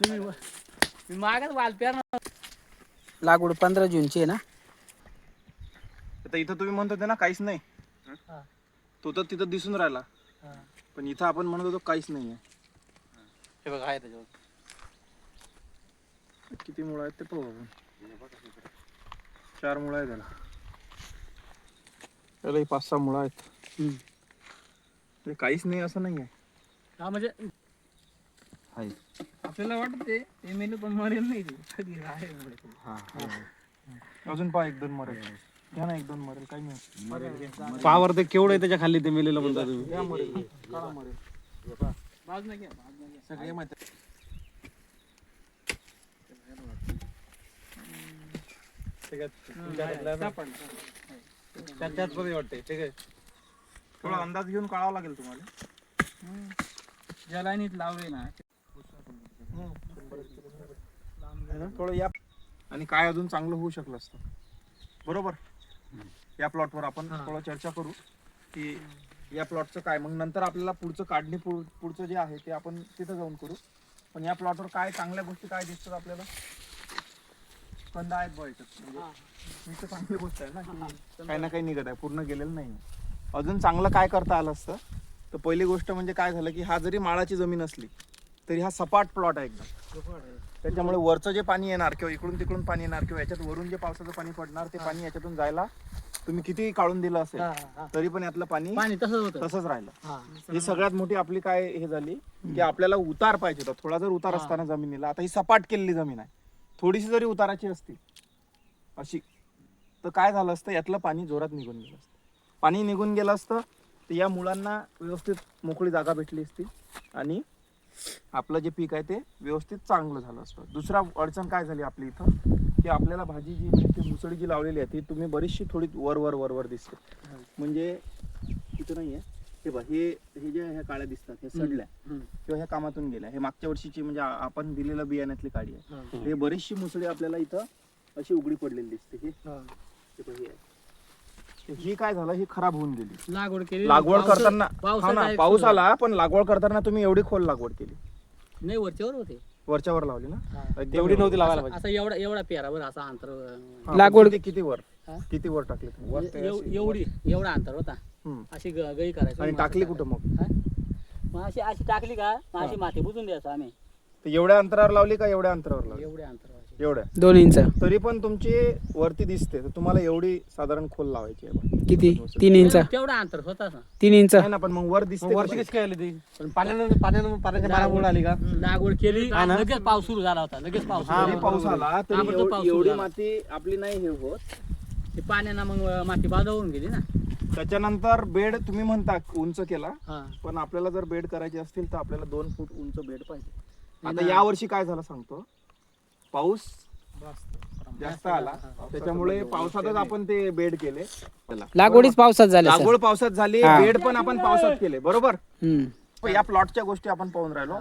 तुम्ही मी मागच वाल पेरणार लागवड पंधरा जूनची आहे ना? आता इथं तुम्ही म्हणत होते ना काहीच नाही. हा. तो तर तिथं दिसून राहिला. हा. पण इथं आपण म्हणत होतो काहीच नाही आहे. हे बघा आहे त्याच्यावर. किती मुळं आहेत ते पाहू आपण. चार मुळं आहेत त्याला. त्याला पाच सहा मुळं आहेत. हम्म. ते काहीच नाही असं नाही आहे. हा म्हणजे आहे. आपल्याला वाटत ते मेनू पण मरेल नाही ते. कधी आहे एवढे ते. अजून पहा एक दोन मरेल. घ्या ना एक दोन मरेल. काही नाही. पावर ते केवढं आहे त्याच्याखाली ते मेलेलं म्हणता तुम्ही? घ्या मरेल. काळा मरेल. बाजूला घ्या बाजूला घ्या. सगळे माहिती सापडलं. त्याच्यात पण वाटते ठीक आहे. थोडा अंदाज घेऊन काढावा लागेल तुम्हाला. ज्या लाईनीत लावले ना थोडं या आणि काय अजून चांगलं होऊ शकलं असतं. बरोबर? या प्लॉटवर आपण थोडं चर्चा करू की या प्लॉटचं काय. मग नंतर आपल्याला पुढचं काढणी पुढ- पुढचं जे आहे ते आपण तिथं जाऊन करू. पण या प्लॉटवर काय चांगल्या गोष्टी काय दिसतात आपल्याला? कंद आहेत याच्यात. म्हणजे ही. तर चांगली गोष्ट आहे ना की काही ना काही निघत आहे. पूर्ण गेलेलं नाही अजून चांगलं काय करता आलं असतं? तर पहिली गोष्ट म्हणजे काय झालं की हा जरी माळाची जमीन असली तरी हा सपाट प्लॉट आहे एकदम. त्याच्यामुळे वरचं जे पाणी येणार किंवा इकडून तिकडून पाणी येणार किंवा याच्यात वरून जे पावसाचं पाणी पडणार ते पाणी याच्यातून जायला तुम्ही किती काढून दिलं असेल. तरी पण यातलं पाणी पाणी तसंच राहिलं. हा. ही सगळ्यात मोठी आपली काय हे झाली की आपल्याला उतार पाहिजे होता. थोडा जर उतार असताना जमिनीला आता ही सपाट केलेली जमीन आहे. थोडीशी जरी उताराची असती अशी तर काय झालं असतं यातलं पाणी जोरात निघून गेलं असतं. पाणी निघून गेलं असतं तर या मुलांना व्यवस्थित मोकळी जागा भेटली असती. आणि आपलं जे पीक आहे ते व्यवस्थित चांगलं झालं असतं. दुसरा अडचण काय झाली आपली इथं? की आपल्याला भाजी जी ती मुसळी जी लावलेली आहे ती तुम्ही बरीचशी थोडी वर वर वर वर दिसते. म्हणजे इथं नाही आहे हे बघ हे हे जे ह्या काळ्या दिसतात हे सडल्या. किंवा ह्या कामातून गेल्या. हे मागच्या वर्षीची म्हणजे आपण दिलेलं बियाण्यातली काडी आहे. हा. हे बरीचशी मुसळी आपल्याला इथं अशी उघडी पडलेली दिसते. हे हा. हे बघ, हे आहे. ही काय झालं? ही खराब होऊन गेली. लागवड केली. लागवड करताना हा ना पाऊस. आला पण लागवड करताना तुम्ही एवढी खोल लागवड केली. नाही वरच्यावर होते. वरच्यावर लावली ना. एकदम तेवढी नव्हती लावायला असं- असं एवढा एवढा पेरावर असा अंतर हा, लागवड- किती किती वर? हा? किती वर टाकली तुम्ही? एव- एवढी एवढा अंतर होता. हम्म. अशी ग- गई करायची आणि टाकली कुठं मग? अशी अशी टाकली का? मग अशी माती बुजून द्यायचं आम्ही. तर एवढ्या अंतरावर लावली का एवढ्या अंतरावर लावली? एवढे अंतर एवढ्या दोन इंच. तरी पण तुमची वरती दिसते. तर तुम्हाला एवढी साधारण खोल लावायची आहे. किती? तीन इंच. तेवढा अंतर होता ना तीन इंच. नाही ना पण मग वर दिसते वरची कशी काय आली ती? पण पाण्यानं पाण्यानं पाण्याच्या आली का? लागवड केली लगेच पाऊस सुरू झाला होता. लगेच पाऊस सुरू जरी झाला. पाऊस आला तरी ताबडतोब एव- पाऊस सुरू एवढी झाला. माती आपली नाही हे होत. ते पाण्यानं मग माती बाजवून गेली ना. त्याच्यानंतर बेड तुम्ही म्हणता उंच केला हा. पण आपल्याला जर बेड करायचे असतील तर आपल्याला दोन फूट उंच बेड पाहिजे. आता. या वर्षी काय झालं सांगतो? पाऊस जास्त आला. त्याच्यामुळे पावसातच आपण ते बेड केले. लागवडीच पावसात सर. लागवड पावसात झाली. हा. बेड पण आपण पावसात केले. बरोबर? हम्म. पण या प्लॉटच्या गोष्टी आपण पाहून राहिलो.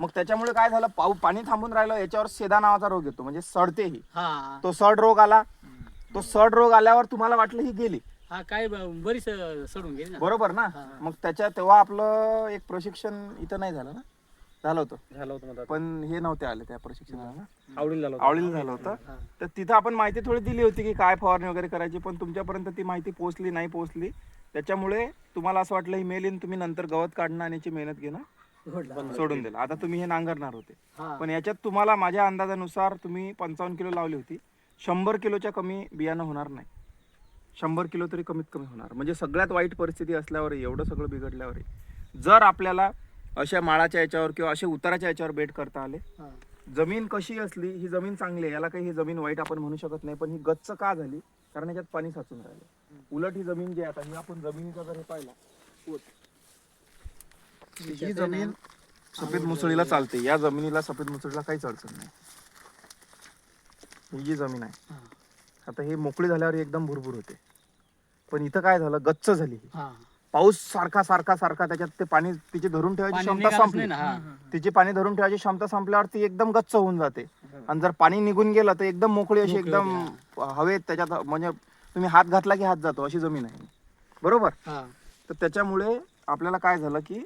मग त्याच्यामुळे काय झालं? पाऊ पाणी थांबून राहिलं. याच्यावर सेदा नावाचा रोग येतो. म्हणजे सडते ही. हा तो सड रोग आला. तो सड रोग आल्यावर तुम्हाला वाटलं ही गेली. हा काय ब- बरीच सडून गेली ना. बरोबर ना. मग त्याच्या तेव्हा आपलं एक प्रशिक्षण इथं नाही झालं ना? झालं होतं. झालं होतं मला पण हे नव्हते आले त्या प्रशिक्षणाला. आवडीला झालं होतं. आवडीला झालं होतं. तर तिथं आपण माहिती थोडी दिली होती की काय फवारणी वगैरे करायची पण तुमच्यापर्यंत ती माहिती पोहोचली नाही पोहोचली. त्याच्यामुळे तुम्हाला असं वाटलं ही मेल येईन तुम्ही नंतर गवत काढणं आणि याची मेहनत घेणं सोडून दिलं. आता तुम्ही हे नांगरणार होते. पण याच्यात तुम्हाला माझ्या अंदाजानुसार तुम्ही पंचावन्न किलो लावली होती. शंभर किलोच्या कमी बियाणं होणार नाही. शंभर किलो तरी कमीत कमी होणार. म्हणजे सगळ्यात वाईट परिस्थिती असल्यावर एवढं सगळं बिघडल्यावर जर आपल्याला अशा माळाच्या याच्यावर किंवा अशा उताराच्या याच्यावर बेड करता आले. जमीन कशी असली ही जमीन चांगली आहे याला काही ही जमीन वाईट आपण म्हणू शकत नाही पण ही गच्च का झाली? कारण याच्यात पाणी साचून राहिलं. उलट ही जमीन जी आता ही आपण जमिनीचा जर हे पाहिला. ही जमीन सफेद मुसळीला चालते. या जमिनीला सफेद मुसळीला काहीच अडचण नाही. ही जी जमीन आहे. आता हे मोकळी झाल्यावर एकदम भुरभुर होते. पण इथं काय झालं? गच्च झाली. पाऊस सारखा सारखा सारखा त्याच्यात ते पाणी तिची धरून ठेवायची पाणी क्षमता निघालच संपली. नाही ना हा. तिची पाणी धरून ठेवायची क्षमता संपल्यावर ती एकदम गच्च होऊन जाते. आणि जर पाणी निघून गेलं तर एकदम मोकळी अशी मोकळी एकदम हवेत त्याच्यात म्हणजे तुम्ही हात घातला की हात जातो अशी जमीन आहे. बरोबर? हा. तर त्याच्यामुळे आपल्याला काय झालं की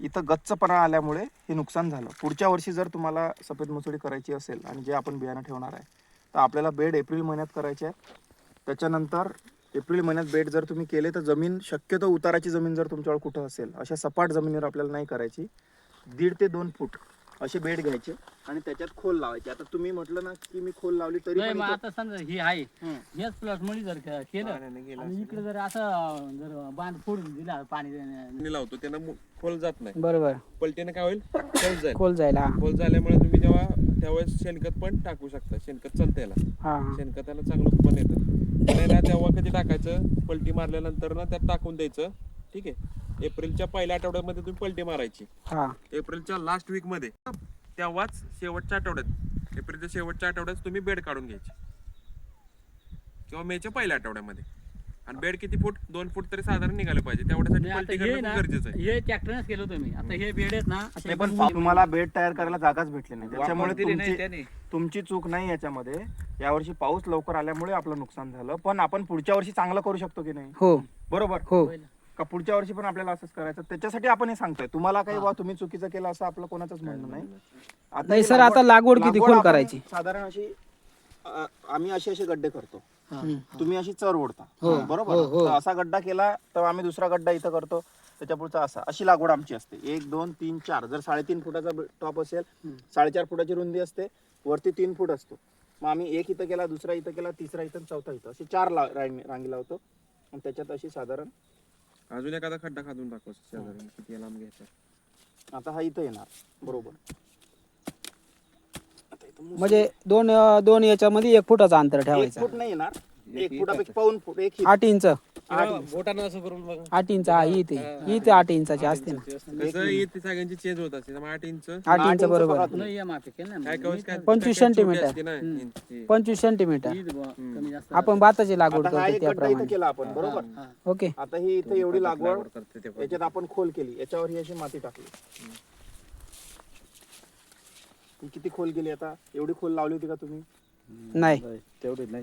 इथं गच्चपणा आल्यामुळे हे नुकसान झालं. पुढच्या वर्षी जर तुम्हाला सफेद मसुरी करायची असेल आणि जे आपण बियाणं ठेवणार आहे तर आपल्याला बेड एप्रिल महिन्यात करायचे आहे त्याच्यानंतर एप्रिल महिन्यात बेड जर तुम्ही केले तर जमीन शक्यतो उताराची जमीन जर तुमच्यावर कुठं असेल अशा सपाट जमिनीवर आपल्याला नाही करायची. दीड ते दोन फूट असे बेड घ्यायचे आणि त्याच्यात खोल लावायचे. आता तुम्ही म्हटलं ना की मी खोल लावली तरी नाही पण मग इथं- आता समजा ही आहे. हेच प्लॉटमध्ये जर के- केलं आणि इकडे जर असं जर बांध फोडून दिला पाणी देण्या- मी लावतो त्यांना मु- खोल जात नाही. बरोबर. पलटीने काय होईल? खोल जाईल. खोल जायला हा. खोल झाल्यामुळे तुम्ही जेव्हा त्यावेळेस शेणखत पण टाकू शकता. शेणखत चालतं याला. हा हा. शेणखताला चांगलं पण येतं. आहे ना तेव्हा कधी टाकायचं? पलटी मारल्यानंतर ना त्यात टाकून द्यायचं. ठीक आहे? एप्रिलच्या पहिल्या आठवड्यामध्ये तुम्ही पलटी मारायची. हा. एप्रिलच्या लास्ट वीकमध्ये. तेव्हाच शेवटच्या आठवड्यात एप्रिलच्या शेवटच्या आठवड्यात तुम्ही बेड काढून घ्यायचे. किंवा मेच्या पहिल्या आठवड्यामध्ये. आणि बेड किती फूट? दोन फूट तरी साधारण निघाले पाहिजे. तेवढ्यासाठी पलटी हे करणं ना खूप गरजेचं आहे. हे ट्रॅक्टरनेच केलं होतं मी आता हे बेड आहेत ना असे पण तुम्हाला बेड तयार करायला जागाच भेटली नाही. त्याच्यामुळे वापर दिली नाही तुमची त्याने. तुमची चूक नाही याच्यामध्ये. यावर्षी पाऊस लवकर आल्यामुळे आपलं नुकसान झालं. पण आपण पुढच्या वर्षी चांगलं करू शकतो की नाही? हो. बरोबर? हो. का पुढच्या वर्षी पण आपल्याला असंच करायचं? त्याच्यासाठी आपण हे सांगतोय. तुम्हाला काही बा तुम्ही चुकीचं केलं असं आपलं कोणाचंच म्हणणं नाही. आता नाही ही सर, आता लागवड किती खोल आपण करायची? साधारण अशी अ, आम्ही असे असे गड्डे करतो. तुम्ही अशी चर ओढता. हो, बरोबर. हो, हो. तर असा गड्डा केला तर आम्ही दुसरा गड्डा इथं करतो. त्याच्या पुढचा असा. अशी लागवड आमची असते. एक दोन तीन चार. जर साडेतीन फुटाचा टॉप असेल साडेचार फुटाची रुंदी असते. वरती तीन फूट असतो. मग आम्ही एक इथं केला दुसरा इथं केला तिसरा इथं चौथा इथं. असे चार रांगी रांगी लावतो. आणि त्याच्यात अशी साधारण अजून एखादा खड्डा खाजून दाखव शेजारी किती लांब घ्यायचा. आता हा इथं येणार. बरोबर. म्हणजे दोन दोन याच्यामध्ये एक फुटाचं अंतर एक ठेवायचं. फूट नाही येणार. एक फुटापेक्षा पाऊन फूट एक ही- आठ इंच. आठ इंच. बोटानं असं करून बघा. आठ इंच हा इथे इथे आठ इंचाची असते ना. कसं येते सगळ्यांची चेंज होत असते. त्यामुळे आठ इंच. आठ आठ इंच इंच बरोबर. पकडा नाही या माफी केलं ना काय मी. कवच काय? पंचवीस सेंटीमीटर. असते ना इंची. पंचवीस सेंटीमीटर. ही बुवा, कमी जास्त आपण भाताची लागवड आता हा करतो एक गड्डा इथं त्याप्रमाणे केला आपण बरोबर? हा. ओके. आता ही इथं एवढी लागवड करते ते पण. याच्यात आपण खोल केली याच्यावर ही अशी माती टाकली. ही किती खोल केली आता? एवढी खोल लावली होती का तुम्ही? नाही.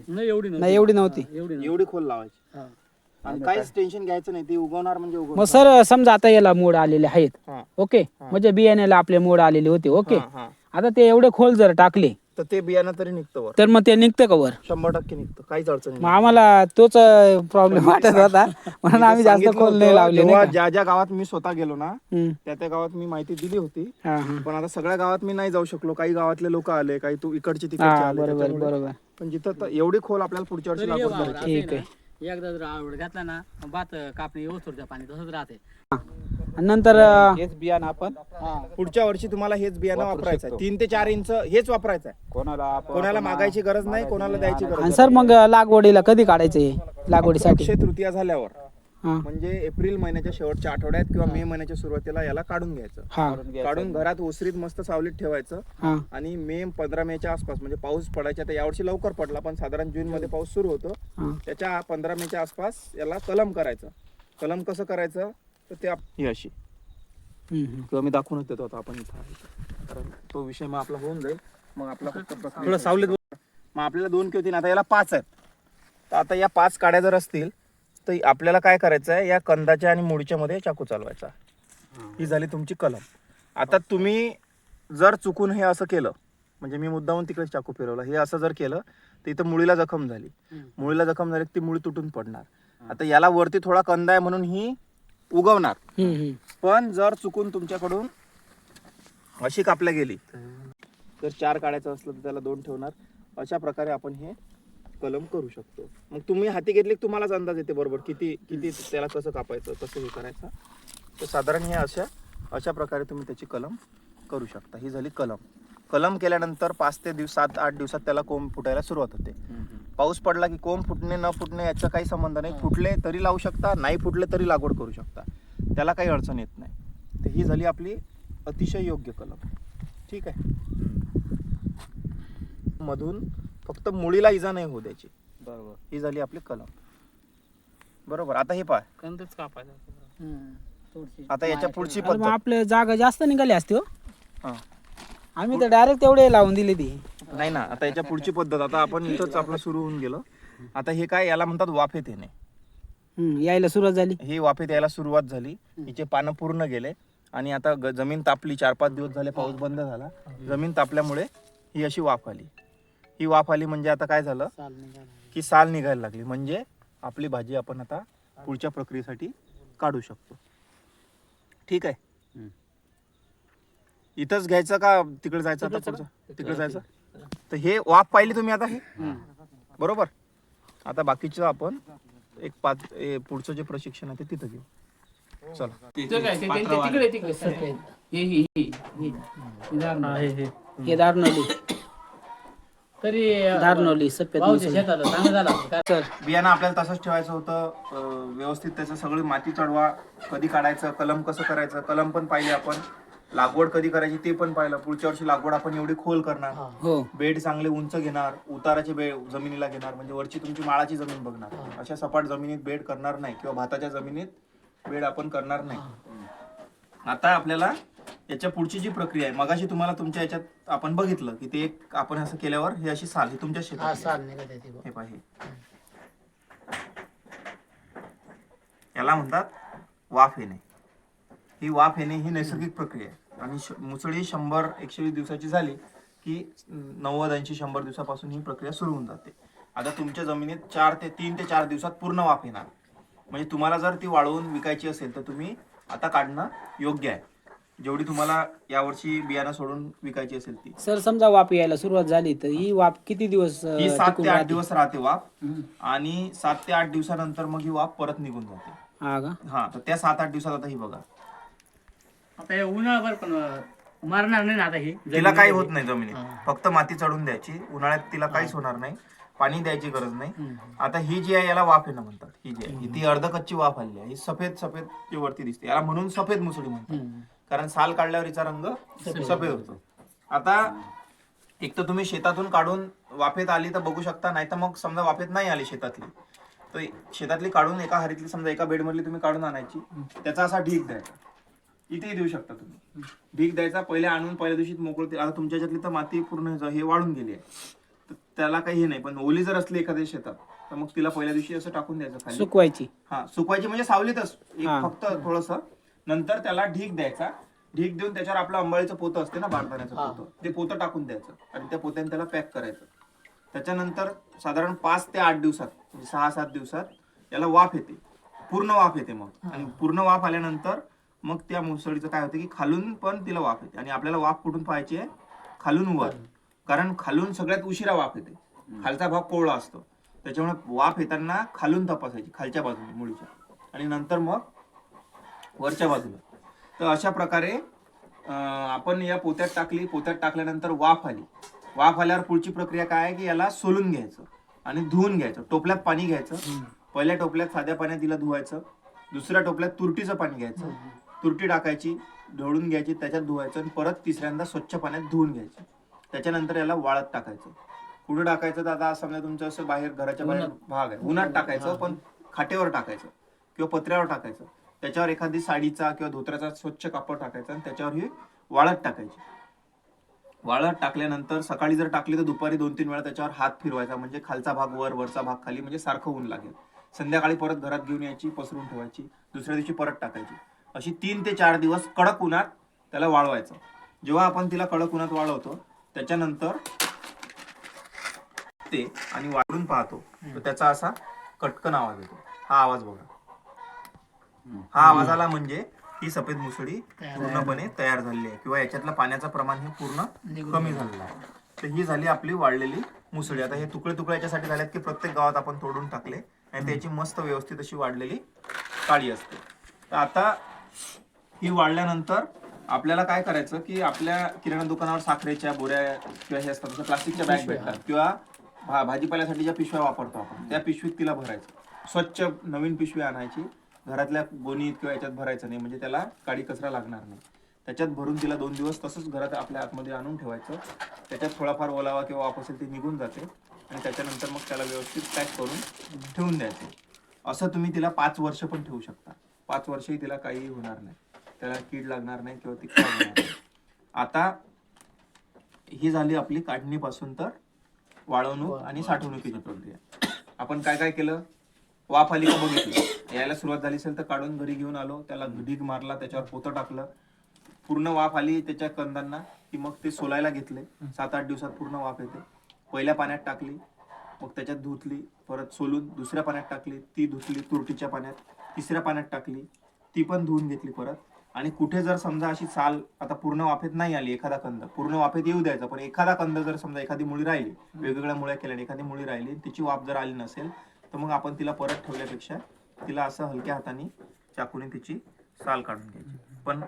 नाही एवढी नाही. एवढी नव्हती. एवढी नव्हती. एवढी खोल लावायची. हा. आणि काहीच टेन्शन घ्यायचं नाही. ती उगवणार म्हणजे मग उगवणार सर समजा आता याला मोड आलेले आहेत. हा. ओके? म्हणजे बियाण्याला आपले मोड आलेले होते. ओके? हा, हा. आता ते एवढे खोल जर टाकले तर ते बियाणं तरी निघतं वर. तर मग ते निघतं का वर? शंभर टक्के निघतं. काहीच अडचण मग आम्हाला तोच प्रॉब्लेम वाटत होता. म्हणून आम्ही जास्त खोल नाही लावले नाही का? ज्या ज्या गावात मी स्वतः गेलो ना हम्म. त्या त्या गावात मी माहिती दिली होती. हा, हा. पण आता सगळ्या गावात मी नाही जाऊ शकलो. काही गावातले लोक आले काही तू इकडचे तिकडचे हा आले बरोबर त्याच्यामुळे- बरोबर. पण जिथं त- एवढी खोल आपल्याला पुढच्या वर्षी असं ठीक आहे. ना, एकदा जर आवड घातला ना भात कापणी व्यवस्थित पाणी तसंच राहते. आणि नंतर अं, हेच बियाणं आपण पुढच्या वर्षी तुम्हाला हेच बियाणं वापरायचं आहे. तीन ते चार इंच हेच वापरायचं आहे. कोणाला आपण कोणाला मागायची गरज नाही कोणाला द्यायची गरज आणि सर मग लागवडीला कधी काढायचे लागवडीसाठी? अक्षय तृतीया झाल्यावर. हा. म्हणजे एप्रिल महिन्याच्या शेवटच्या आठवड्यात किंवा मे महिन्याच्या सुरुवातीला याला काढून घ्यायचं. हा. काढून घरात ओसरीत मस्त सावलीत ठेवायचं. हा. आणि मे पंधरा मेच्या आसपास म्हणजे पाऊस पडायच्या तर यावर्षी लवकर पडला पण साधारण जून मध्ये पाऊस सुरू होतो. हा. त्याच्या पंधरा मेच्या आसपास याला कलम करायचं. कलम कसं करायचं? तर ते आप- ही अशी. किंवा मी दाखवूनच देतो आता आपण इथं आहे. कारण तो विषय मग आपला होऊन जाईल. मग आपला फक्त प्रश्न थोडं सावलीत मग आपल्याला दोन किंवा तीन आता याला पाच आहेत. तर आता या पाच काड्या जर असतील तर आपल्याला काय करायचं आहे? या कंदाच्या आणि मुळीच्या मध्ये चाकू चालवायचा. ही. झाली तुमची कलम. आता तुम्ही जर चुकून हे असं केलं म्हणजे मी मुद्दाहून तिकडे चाकू फिरवलं हे असं जर केलं तर इथं मुळीला जखम झाली. मुळीला जखम झाली की ती मुळी तुटून पडणार. आता याला वरती थोडा कंदा आहे म्हणून ही उगवणार. हम्म. पण जर चुकून तुमच्याकडून अशी कापल्या गेली तर चार काढायचं असलं तर त्याला दोन ठेवणार. अशा प्रकारे आपण हे कलम करू शकतो. मग तुम्ही हाती घेतली की तुम्हालाच अंदाज येते बरोबर किती किती त्याला कसं कापायचं कसं हे करायचं. तर साधारण हे अशा अशा प्रकारे तुम्ही त्याची कलम करू शकता. ही झाली कलम. कलम केल्यानंतर पाच ते दिवस सात आठ दिवसात त्याला कोंब फुटायला सुरुवात होते. पाऊस पडला की कोंब फुटणे न फुटणे याचा काही संबंध नाही. फुटले तरी लावू शकता नाही फुटले तरी लागवड करू शकता. त्याला काही अडचण येत नाही. तर ही झाली आपली अतिशय योग्य कलम. ठीक आहे? मधून फक्त मुळीला इजा नाही होऊ द्यायची. बरोबर. ही झाली आपली कलम. बरोबर. आता हे पहा. कंदच कापायचा आता याच्या पुढची पद्धत. आपले जागा जास्त निघाली असते हो. हा. आम्ही तर डायरेक्ट तेवढे लावून दिली ती नाही ना आता याच्या पुढची पद्धत आता आपण इथंच आपलं सुरू होऊन गेलं. आता हे काय याला म्हणतात वाफेत येणे हम्म, यायला सुरुवात झाली. ही वाफेत यायला सुरुवात झाली. हिचे पानं पूर्ण गेले. आणि आता ग- जमीन तापली चार पाच दिवस झाले पाऊस बंद झाला. जमीन तापल्यामुळे ही अशी वाफ आली. ही वाफ आली म्हणजे आता काय झालं. की साल निघायला लागली. म्हणजे आपली भाजी आपण आता पुढच्या प्रक्रियेसाठी काढू शकतो. ठीक आहे? हम्म. इथंच घ्यायचं का तिकडे जायचं? आता तिकडे पुढचं? तिकडे जायचं? तर हे वाफ पाहिली तुम्ही आता हे. बरोबर आता बाकीचं आपण एक पाच पुढचं जे प्रशिक्षण आहे ते तिथं घेऊ चला तिकडे तिकडे सफेद. हे- हे- हे- हे. हे. हे तरी अं, दारणवली सफेद भाऊच्या मुसळ. शेताला चांगलं झालं असतं. काय- सर बियाणं आपल्याला तसंच ठेवायचं होतं अं, व्यवस्थित त्याचं सगळी माती चढवा कधी काढायचं कलम कसं करायचं कलम पण पाहिले आपण लागवड कधी करायची ते पण पाहिलं. पुढच्या वर्षी लागवड आपण एवढी खोल करणार. हा. बेड चांगले उंच घेणार उताराचे बेड जमिनीला घेणार म्हणजे वरची तुमची माळाची जमीन बघणार. अशा सपाट जमिनीत बेड करणार नाही किंवा भाताच्या जमिनीत बेड आपण करणार नाही. आता आपल्याला याच्या पुढची जी प्रक्रिया आहे मगाशी तुम्हाला तुमच्या याच्यात आपण बघितलं की ते एक आपण असं केल्यावर हे अशी साल ही तुमच्या हा शेतात साल निघत आहे ती बघ. हे पाहिजे याला म्हणतात वाफ येणे. ही वाफ येणे ही नैसर्गिक प्रक्रिया आहे. आणि मुसळी शंभर एकशे वीस दिवसाची झाली की नव्वद ऐंशी शंभर दिवसापासून ही प्रक्रिया सुरू होऊन जाते. आता तुमच्या जमिनीत चार ते तीन ते चार दिवसात पूर्ण वाफ येणार. म्हणजे तुम्हाला जर ती वाळवून विकायची असेल तर तुम्ही आता काढणं योग्य आहे. जेवढी तुम्हाला यावर्षी बियाणं सोडून विकायची असेल ती. सर समजा वाप यायला सुरुवात झाली तर ही वाप किती दिवस ही सात ते आठ राहते? दिवस राहते वाफ. हम्म. आणि सात ते आठ दिवसानंतर मग ही वाफ परत निघून जाते. हा हा तर त्या सात आठ दिवसात आता ही बघा. आता हे पण अं, मारणार नाही ना आता हे तिला काही होत नाही जमिनीत. फक्त माती चढून द्यायची. उन्हाळ्यात तिला काहीच होणार नाही. पाणी द्यायची गरज नाही. आता ही जी आहे याला वाफ येणं म्हणतात. ही जी आहे ही ती अर्धकच्ची वाफ आली आहे. ही सफेद सफेद जी वरती दिसते. याला म्हणून सफेद मुसळी म्हणतात. कारण साल काढल्यावर हिचा रंग सफेद होतो. आता एक तर तुम्ही शेतातून काढून वाफेत आली तर बघू शकता. नाही तर मग समजा वाफेत नाही आली शेतातली. तर शेतातली काढून एका हरीतली समजा एका बेड मधली तुम्ही काढून आणायची. त्याचा असा ढीक द्यायचा. इथेही देऊ शकता तुम्ही. ढीक द्यायचा पहिले आणून पहिल्या दिवशी मोकळते आता तुमच्या याच्यातली तर माती पूर्ण हे वाढून गेली आहे. तर त्याला काही हे नाही पण ओली जर असली एखाद्या शेतात तर मग तिला पहिल्या दिवशी असं टाकून द्यायचं खाली. सुकवायची. हा सुकवायची म्हणजे सावलीतच एक हा. फक्त थोडस. नंतर त्याला ढीक द्यायचा. ढीक देऊन त्याच्यावर आपलं अंबाळीचं पोतं असते ना बारदाण्याचं हा. पोतं. ते पोतं टाकून द्यायचं आणि त्या पोत्याने त्याला पॅक करायचं. त्याच्यानंतर साधारण पाच ते आठ दिवसात म्हणजे सहा सात दिवसात याला वाफ येते. पूर्ण वाफ येते मग. आणि पूर्ण वाफ आल्यानंतर मग त्या मुसळीचं काय होतं की खालून पण तिला वाफ येते. आणि आपल्याला वाफ कुठून पाहायची आहे? खालून वर. कारण खालून सगळ्यात उशिरा वाफ येते. खालचा भाग कोवळा असतो. त्याच्यामुळे वाफ येताना खालून तपासायची खालच्या बाजूने मुळीच्या. आणि नंतर मग वरच्या बाजूला. तर अशा प्रकारे आपण या पोत्यात टाकली. पोत्यात टाकल्यानंतर वाफ आली. वाफ आल्यावर पुढची प्रक्रिया काय आहे की याला सोलून घ्यायचं आणि धुवून घ्यायचं. टोपल्यात पाणी घ्यायचं. पहिल्या टोपल्यात साध्या पाण्यात तिला धुवायचं. दुसऱ्या टोपल्यात तुरटीचं पाणी घ्यायचं. तुरटी टाकायची ढवळून घ्यायची त्याच्यात धुवायचं आणि परत तिसऱ्यांदा स्वच्छ पाण्यात धुवून घ्यायचं. त्याच्यानंतर याला वाळत टाकायचं. कुठं टाकायचं? तर आता समजा तुमचं असं बाहेर घराच्या बाहेर भाग आहे. उन्हात टाकायचं पण खाटेवर टाकायचं किंवा पत्र्यावर टाकायचं. त्याच्यावर एखादी साडीचा किंवा धोत्राचा स्वच्छ कापड टाकायचा आणि त्याच्यावर ही वाळत टाकायची. वाळत टाकल्यानंतर सकाळी जर टाकली तर दुपारी दोन तीन वेळा त्याच्यावर हात फिरवायचा. म्हणजे खालचा भाग वर वरचा भाग खाली म्हणजे सारखं ऊन लागेल. संध्याकाळी परत घरात घेऊन यायची पसरून ठेवायची. दुसऱ्या दिवशी परत टाकायची. अशी तीन ते चार दिवस कडक उन्हात त्याला वाळवायचं. जेव्हा आपण तिला कडक उन्हात वाळवतो त्याच्यानंतर ते आणि वाळून पाहतो. तर त्याचा असा कटकन आवाज येतो. हा आवाज बघा. हा आवाज आला म्हणजे ही सफेद मुसळी पूर्णपणे तयार झालेली आहे. किंवा याच्यातलं पाण्याचं प्रमाण हे पूर्ण कमी झालेलं आहे. तर ही झाली आपली वाळलेली मुसळी. आता हे तुकडे तुकडे याच्यासाठी झालेत की प्रत्येक गावात आपण तोडून टाकले आणि त्याची मस्त व्यवस्थित अशी वाढलेली काळी असते. तर आता ही वाढल्यानंतर आपल्याला काय करायचं की आपल्या किराणा दुकानावर साखरेच्या बोऱ्या किंवा हे असतात प्लास्टिकच्या बॅग भेटतात किंवा भा भाजीपाल्यासाठी ज्या पिशव्या वापरतो आपण त्या पिशवीत तिला भरायचं. स्वच्छ नवीन पिशवी आणायची. घरातल्या गोणीत किंवा याच्यात भरायचं नाही म्हणजे त्याला काडी कचरा लागणार नाही. त्याच्यात भरून तिला दोन दिवस तसंच घरात आपल्या आतमध्ये आणून ठेवायचं. त्याच्यात थोडाफार ओलावा किंवा वाफ असेल ती निघून जाते आणि त्याच्यानंतर मग त्याला व्यवस्थित पॅक करून ठेवून द्यायचं. असं तुम्ही तिला पाच वर्ष पण ठेवू शकता. पाच वर्षही तिला काही होणार नाही. त्याला कीड लागणार नाही किंवा ती नाही. आता ही झाली आपली काढणीपासून तर वाळवणूक आणि साठवणुकीची प्रक्रिया. आपण काय काय केलं? वाफ आली का बघितली? यायला सुरुवात झाली असेल तर काढून घरी घेऊन आलो त्याला ढीग मारला त्याच्यावर पोतं टाकलं. पूर्ण वाफ आली त्याच्या कंदांना की मग ते सोलायला घेतले. सात आठ दिवसात पूर्ण वाफ येते. पहिल्या पाण्यात टाकली मग त्याच्यात धुतली परत सोलून दुसऱ्या पाण्यात टाकली ती धुतली तुरटीच्या पाण्यात. तिसऱ्या पाण्यात टाकली. ती पण धुवून घेतली परत. आणि कुठे जर समजा अशी साल आता पूर्ण वाफेत नाही आली एखादा कंद पूर्ण वाफेत येऊ द्यायचा पण एखादा कंद जर समजा एखादी मुळी राहिली वेगवेगळ्या मुळ्या केल्या आणि एखादी मुळी राहिली तिची वाफ जर आली नसेल तर मग आपण तिला परत ठेवल्यापेक्षा तिला असं हलक्या हाताने चाकूने तिची साल काढून घ्यायची. पण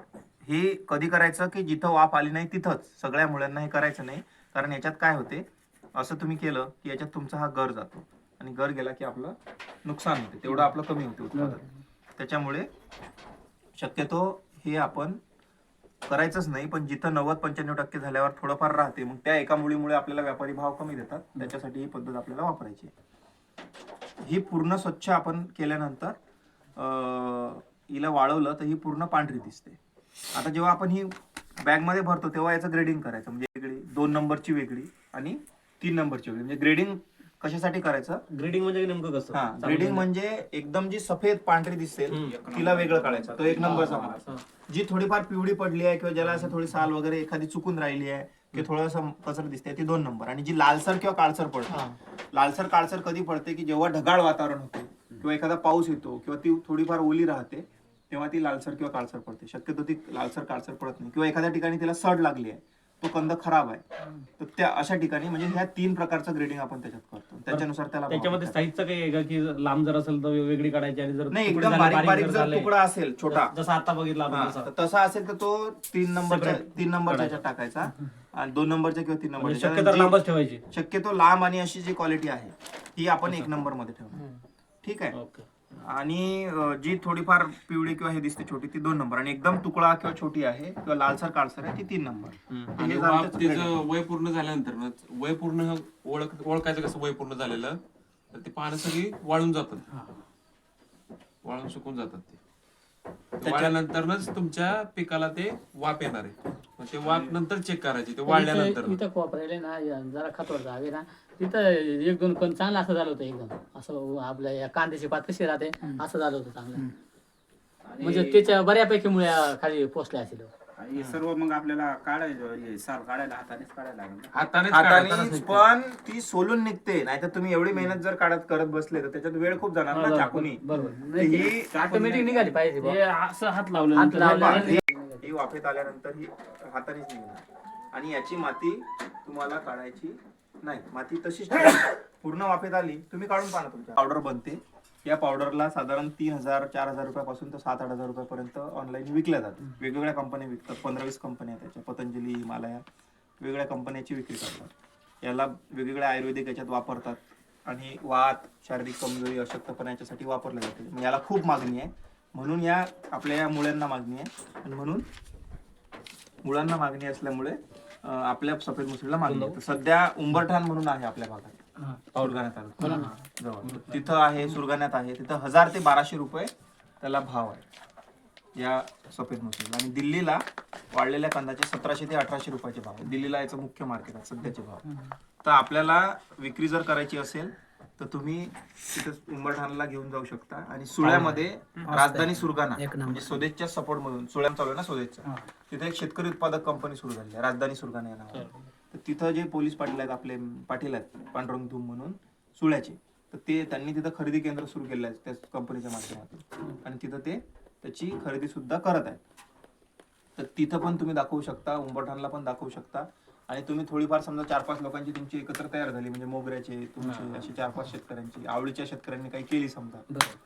हे कधी करायचं की जिथं वाफ आली नाही तिथंच सगळ्या मुळ्यांना हे करायचं नाही. कारण याच्यात काय होते असं तुम्ही केलं की याच्यात तुमचा हा गर जातो. आणि गर गेला की आपलं नुकसान होते. तेवढं आपलं कमी होते उत्पादन. त्याच्यामुळे शक्यतो हे आपण करायचंच नाही पण जिथं नव्वद पंच्याण्णव टक्के झाल्यावर थोडंफार राहते मग त्या एका मुळीमुळे आपल्याला व्यापारी भाव कमी देतात. त्याच्यासाठी ही पद्धत आपल्याला वापरायची ही पूर्ण स्वच्छ आपण केल्यानंतर हिला वाळवलं तर ही पूर्ण पांढरी दिसते. आता जेव्हा आपण ही बॅगमध्ये भरतो तेव्हा याचं ग्रेडिंग करायचं. म्हणजे वेगळी दोन नंबरची वेगळी आणि तीन नंबरची वेगळी. म्हणजे ग्रेडिंग कशासाठी करायचं? ग्रेडिंग म्हणजे नेमकं कसं? हा ग्रेडिंग म्हणजे एकदम जी सफेद पांढरी दिसेल तिला वेगळं काढायचं. तो एक नंबरचा माल जी थोडीफार पिवळी पडली आहे किंवा ज्याला असं थोडी साल वगैरे एखादी चुकून राहिली आहे किंवा थोडंसं कचर दिसते ती दोन नंबर. आणि जी लालसर किंवा काळसर पडते. लालसर काळसर कधी पडते की जेव्हा ढगाळ वातावरण होते किंवा एखादा पाऊस येतो किंवा ती थोडीफार ओली राहते तेव्हा ती लालसर किंवा काळसर पडते. शक्यतो ती लालसर काळसर पडत नाही. किंवा एखाद्या ठिकाणी तिला सड लागली आहे तो कंद खराब आहे. तर त्या अशा ठिकाणी म्हणजे ह्या तीन प्रकारचं ग्रेडिंग आपण त्याच्यात करतो. त्याच्यानुसार त्याला त्याच्यामध्ये. साईजचं काही आहे का? की लांब जर असेल तर वेगळी काढायची आणि जर नाही तुकडे एकदम झाले, बारीक बारीक जर झाले, तुकडा असेल छोटा. जसा आता बघितला आपण हा, तसा. तर तसा असेल तर तो तीन नंबरच्या Separate तीन नंबरच्या ह्याच्यात टाकायचा आणि दोन नंबरच्या किंवा तीन म्हणजे नंबरच्या. शक्यतो जी- लांबच ठेवायची. शक्यतो लांब आणि अशी जी क्वालिटी आहे ती आपण एक नंबरमध्ये ठेवणार. ठीक आहे? ओके. आणि अं, जी थोडीफार पिवळी किंवा हे दिसते छोटी ती दोन नंबर. आणि एकदम तुकडा किंवा छोटी आहे किंवा लालसर काळसर आहे ती तीन नंबर. आणि हे वाफ त्याचं वय पूर्ण झाल्यानंतर ना, वय पूर्ण ओळख ओळखायचं कसं वय पूर्ण झालेलं तर ते पानं सगळी वाळून जातात. वाळून सुकून जातात ते. वाळल्यानंतरच तुमच्या पिकाला ते वाफ येणार आहे. मग ते वाफ नंतर चेक करायची ते वाळल्यानंतर इथं इथं कोपऱ्याला ना जरा खतोड जागे ना तिथं एक दोन कण चांगलं असं झालं होतं एकदम. असं आपल्या या कांद्याची पात कशी राहते असं झालं होतं चांगलं. म्हणजे त्याच्या बऱ्यापैकी मुळे खाली पोचले असेल आणि हे सर्व मग आपल्याला काढायचं हे साल काढायला हातानेच काढायला लागेल ना. हातानेच हाताने. पण ती सोलून निघते नाहीतर तुम्ही एवढी मेहनत जर काढत करत बसले तर त्याच्यात वेळ खूप जाणार ना चाकूनी. बरोबर. ही ऑटोमॅटिक निघाली पाहिजे बुवा. असं हात लावलं हात लावल्याने ही- ही वाफेत आल्यानंतर ही हातानेच निघणार. आणि याची माती तुम्हाला काढायची नाही माती तशीच. पूर्ण वाफेत आली. तुम्ही काढून पाहा तुमच्या. पावडर बनते. या पावडरला साधारण तीन हजार चार हजार रुपयापासून तर सात आठ हजार रुपयापर्यंत ऑनलाईन विकल्या जातात. वेगवेगळ्या कंपन्या विकतात. पंधरा वीस कंपन्या त्याच्या. पतंजली हिमालया वेगवेगळ्या कंपन्याची विक्री करतात. याला वेगवेगळ्या आयुर्वेदिक याच्यात वापरतात. आणि वात शारीरिक कमजोरी अशक्तपणा याच्यासाठी वापरले जाते मग याला खूप मागणी आहे. म्हणून या आपल्या या मुळ्यांना मागणी आहे. आणि म्हणून मुळांना मागणी असल्यामुळे आपल्या सफेद मुसळीला मागणी आहे. तर सध्या उंबरठाण म्हणून आहे आपल्या भागात. सुरगाणा तालुका जवळ. तिथं आहे सुरगाण्यात आहे. तिथं हजार ते बाराशे रुपये त्याला भाव आहे. या सफेद मुसळीला. आणि दिल्लीला वाढलेल्या कांद्याचे सतराशे ते अठराशे रुपयाचे भाव आहे. दिल्लीला याचं मुख्य मार्केट आहे सध्याचे भाव. तर आपल्याला विक्री जर करायची असेल तर तुम्ही तिथं उंबरठाणला घेऊन जाऊ शकता. आणि सुळ्यामध्ये राजधानी सुरगाणा. म्हणजे स्वदेशच्या सपोर्ट मधून. सुळ्या चालू आहे ना स्वदेशच्या तिथे एक शेतकरी उत्पादक कंपनी सुरू झाली आहे राजधानी सुरगाणा या नावाने तर तिथं जे पोलीस पाटील आहेत आपले पाटील आहेत पांडुरंग धूम म्हणून सुळ्याचे. तर ते त्यांनी तिथं खरेदी केंद्र सुरू केलं आहे त्या कंपनीच्या माध्यमातून. आणि तिथं ते त्याची खरेदी सुद्धा करत आहेत. तर तिथं पण तुम्ही दाखवू शकता उंबरठाणला पण दाखवू शकता. आणि तुम्ही थोडीफार समजा चार पाच लोकांची तुमची एकत्र तयार झाली म्हणजे मोगऱ्याचे तुमचे असे चार पाच शेतकऱ्यांची आवडीच्या शेतकऱ्यांनी काही केली समजा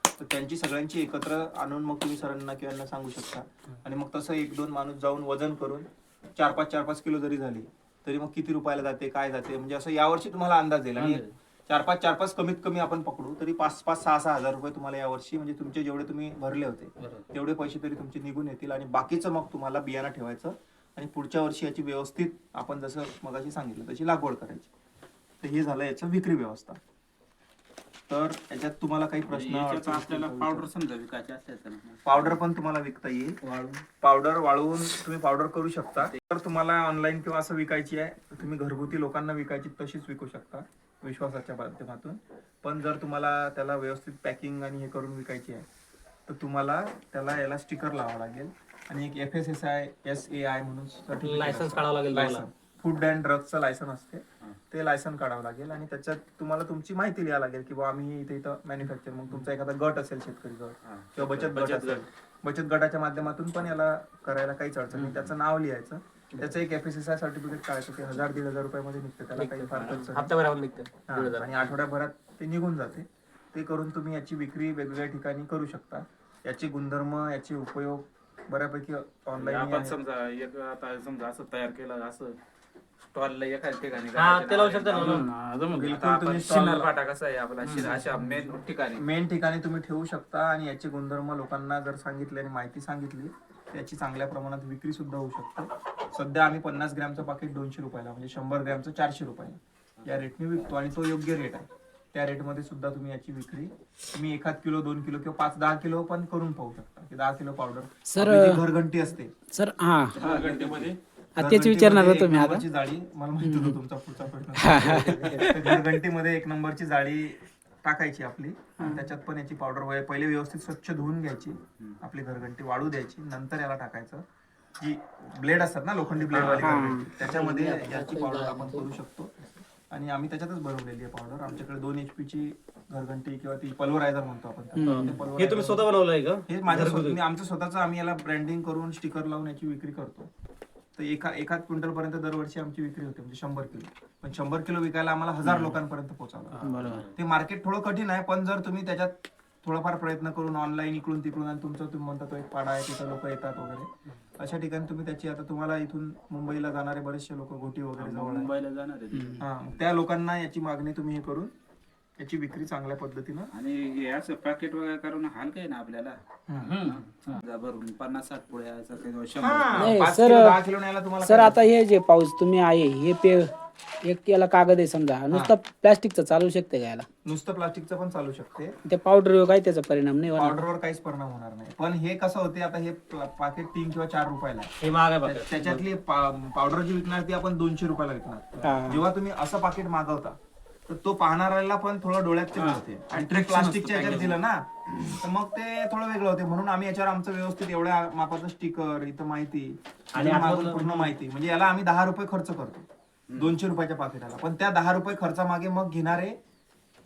तर त्यांची सगळ्यांची एकत्र आणून मग तुम्ही सरांना किंवा सांगू शकता. आणि मग तसं एक दोन माणूस जाऊन वजन करून चार पाच चार पाच किलो जरी झाली तरी मग किती रुपयाला जाते काय जाते म्हणजे असं यावर्षी तुम्हाला अंदाज येईल. आणि चार पाच चार पाच कमीत कमी आपण पकडू तरी पाच पाच सहा सहा हजार रुपये तुम्हाला यावर्षी म्हणजे तुमचे जेवढे तुम्ही भरले होते तेवढे पैसे तरी तुमचे निघून येतील. आणि बाकीचं मग तुम्हाला बियाणं ठेवायचं आणि पुढच्या वर्षी याची व्यवस्थित आपण जसं मगाशी सांगितलं तशी लागवड करायची. तर हे झालं याचं विक्री व्यवस्था. तर याच्यात तुम्हाला काही प्रश्न आपल्याला पावडर समजा विकायचे असले तर. पावडर पण तुम्हाला विकता येईल. पावडर वाळवून तुम्ही पावडर करू शकता. तर तुम्हाला ऑनलाईन किंवा असं विकायची आहे तर तुम्ही घरगुती लोकांना विकायची तशीच विकू शकता विश्वासाच्या माध्यमातून. पण जर तुम्हाला त्याला व्यवस्थित पॅकिंग आणि हे करून विकायची आहे तर तुम्हाला त्याला याला स्टिकर लावावं लागेल. आणि एक F S S I S A I म्हणून लायसन्स. काढावं लागेल लायसन फूड अँड ड्रग्सचं लायसन असते. ते लायसन काढावं लागेल आणि त्याच्यात तुम्हाला तुमची माहिती लिहावं लागेल की बा आम्ही इथे इथं मॅन्युफॅक्चर मग तुमचा एखादा गट असेल शेतकरी गट किंवा बचत गट असेल. बचत गटाच्या माध्यमातून पण याला करायला काहीच अडचण नाही. त्याचं नाव लिहायचं. त्याचं एक F S S I certificate काढायचं. ते हजार दीड हजार रुपयामध्ये निघते. त्याला काही फार खर्च नाही. हप्त्याभरावर निघतं. हा, आणि आठवड्याभरात ते निघून जाते. ते करून तुम्ही याची विक्री वेगवेगळ्या ठिकाणी करू शकता. याचे गुणधर्म याचे उपयोग बऱ्यापैकी आपण ऑनलाईन समजा एक आता समजा असं तयार केलं असं स्टॉलला एखाद्या ठिकाणी हा ते लावू शकता ना बिलकुल तुम्ही stall- फाटा कसा आहे आपला शिरा अशा मेन ठिकाणी. मेन ठिकाणी तुम्ही ठेवू शकता आणि याचे गुणधर्म लोकांना जर सांगितले आणि माहिती सांगितली त्याची चांगल्या प्रमाणात विक्री सुद्धा होऊ शकते. सध्या आम्ही पन्नास ग्रॅमचं पाकिट दोनशे रुपयाला म्हणजे शंभर ग्रॅमचं चारशे रुपयाला. या रेटने विकतो आणि तो योग्य रेट आहे. त्या रेटमध्ये सुद्धा तुम्ही याची विक्री तुम्ही एखाद किलो दोन किलो किंवा पाच दहा किलो पण करून पाहू शकता. की दहा किलो पावडर सर- घरघंटी असते. सर हा. घंटेमध्ये हा, तेच विचारणार घरघंटीमध्ये होतो मी एक आता नंबरची जाळी मला माहिती होतं तुमचा पुढचा प्रश्न. तर घरघंटीमध्ये एक नंबरची जाळी टाकायची आपली. आणि त्याच्यात पण याची पावडर वगैरे पहिले व्यवस्थित स्वच्छ धुवून घ्यायची. आपली घरघंटी वाळू द्यायची. नंतर याला टाकायचं. जी ब्लेड असतात ना लोखंडी ब्लेड वाली घरघंटी, त्याच्यामध्ये याची पावडर आपण करू शकतो. आणि आम्ही त्याच्यातच बनवलेली आहे पावडर आमच्याकडे दोन एच ची घरघंटी किंवा ती पल्वरायझर म्हणतो आपण त्याला. ते हे तुम्ही स्वतः बनवलंय का? हे माझ्या स्वतः- आमचं स्वतःचं आम्ही याला ब्रँडिंग करून स्टिकर लावून याची विक्री करतो. तर एका एखाद क्विंटल पर्यंत दरवर्षी आमची विक्री होते म्हणजे शंभर किलो. पण शंभर किलो विकायला आम्हाला हजार लोकांपर्यंत पोहोचावं बरोबर. ते मार्केट थोडं कठीण आहे पण जर तुम्ही त्याच्यात थोडाफार प्रयत्न करून ऑनलाईन इकडून तिकडून आणि तुमचं तुम्ही म्हणता तो एक पाडा आहे तिथं लोक येतात वगैरे. अशा ठिकाणी तुम्ही त्याची आता तुम्हाला इथून मुंबईला जाणारे बरेचसे लोक घोटी वगैरे जवळ आहे मुंबईला जाणार आहे ते. हा मग त्या लोकांना याची मागणी तुम्ही हे करून याची विक्री चांगल्या पद्धतीनं आणि हे असं पॅकेट वगैरे करून हाल काय ना आपल्याला? समजा भरून पन्नास साठ पुढे असं काही शंभर हा, नाही, पाच सर- किलो, दहा किलो न्यायला तुम्हाला सर काय आता हे जे पाऊस तुम्ही आहे हे पे एक याला कागद आहे समजा. नुसतं प्लास्टिकचं चालू शकते का याला? नुसतं प्लास्टिकचं पण चालू शकते. ते पावडर काय त्याचा परिणाम नाही होणार. पावडरवर काहीच परिणाम होणार नाही. पण हे कसं होते आता हे पाकिट तीन किंवा चार रुपयाला आहे. हे महाग आहे बघा त्याच्यातली पावडर जी विकणार ती आपण दोनशे रुपयाला विकणार. हा. जेव्हा तुम्ही असं पाकिट मागवता तर तो पाहणाऱ्याला पण थोडं डोळ्यात होते आणि ते प्लास्टिकच्या याच्यात दिलं ना तर मग ते थोडं वेगळं होते. म्हणून आम्ही याच्यावर आमचं व्यवस्थित एवढ्या मापाचं स्टिकर इथं माहिती आणि मागून पूर्ण माहिती. म्हणजे याला आम्ही दहा रुपये खर्च करतो. दोनशे रुपयाच्या पाकिटाला पण त्या दहा रुपये खर्चामागे मग घेणारे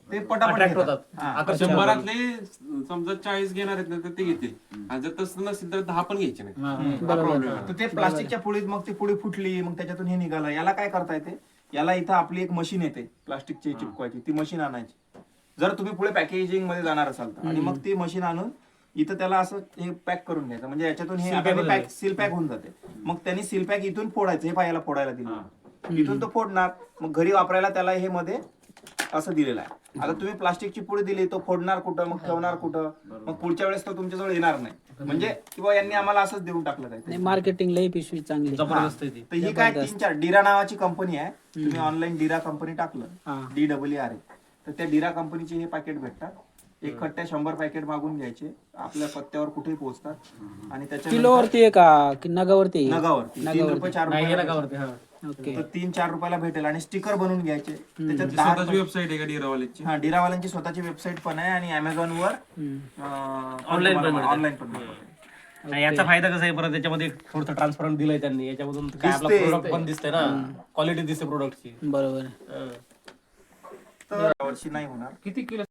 ते पटापट घेतात. होतात. हा. आकर्षण शंभरातले समजा चाळीस घेणार आहेत ना तर ते घेतील. आणि जर तसं नसेल तर दहा पण घ्यायचे नाही हा. problem आहे. तर ते प्लास्टिकच्या पुळीत मग ती पुढे फुटली मग त्याच्यातून हे निघालं. याला काय करता येते? याला इथं आपली एक मशीन येते प्लास्टिकची चिपकवायची. ती मशीन आणायची. जर तुम्ही पुढे पॅकेजिंगमध्ये जाणार असाल तर. आणि मग ती मशीन आणून इथं त्याला असं हे पॅक करून घ्यायचं. म्हणजे याच्यातून हे आता हे पॅक सील पॅक होऊन जाते. मग त्यांनी सील पॅक इथून फोडायचं हे पायाला फोडायला दिलं. इथून तो फोडणार. मग घरी वापरायला त्याला हे मध्ये असं दिलेलं आहे. आता तुम्ही प्लास्टिकची पुढे दिली तो फोडणार कुठं मग ठेवणार कुठं? मग पुढच्या वेळेस तो तुमच्याजवळ येणार नाही. म्हणजे किंवा यांनी आम्हाला असंच देऊन टाकलं काय मार्केटिंग लई पिशवी चांगली. जबरदस्त आहे ती. तर ही काय तीन चार डिरा नावाची कंपनी आहे. तुम्ही ऑनलाईन डिरा कंपनी. टाकलं. डी डब्ल्यू आर तर त्या डिरा कंपनीचे हे पॅकेट भेटतात. एक खट्ट्या शंभर पॅकेट मागून घ्यायचे. आपल्या पत्त्यावर कुठेही पोहोचतात. आणि त्याच्या किलोवरती आहे का? की नगावरती आहे? नगावरती. तीन रुपये चार नाही हे रुपये हा. ओके. तर तीन चार रुपयाला भेटेल आणि स्टिकर बनवून घ्यायचे. त्याच्यात दहा स्वतःची वेबसाईट आहे का डिरावालीची? हा डिरावाल्यांची स्वतःची वेबसाईट पण आहे आणि अमेझॉन वर Online पण मिळते. ऑनलाईन पण मिळते. आणि याचा फायदा कसा आहे परत त्याच्यामध्ये थोडंसं ट्रान्सपरंट दिलंय त्यांनी याच्यामधून काय आपला दिसते. प्रोडक्ट पण दिसतंय ना? क्वालिटी दिसते प्रोडक्टची बरोबर आहे. तर यावर्षी नाही होणार. किती किलो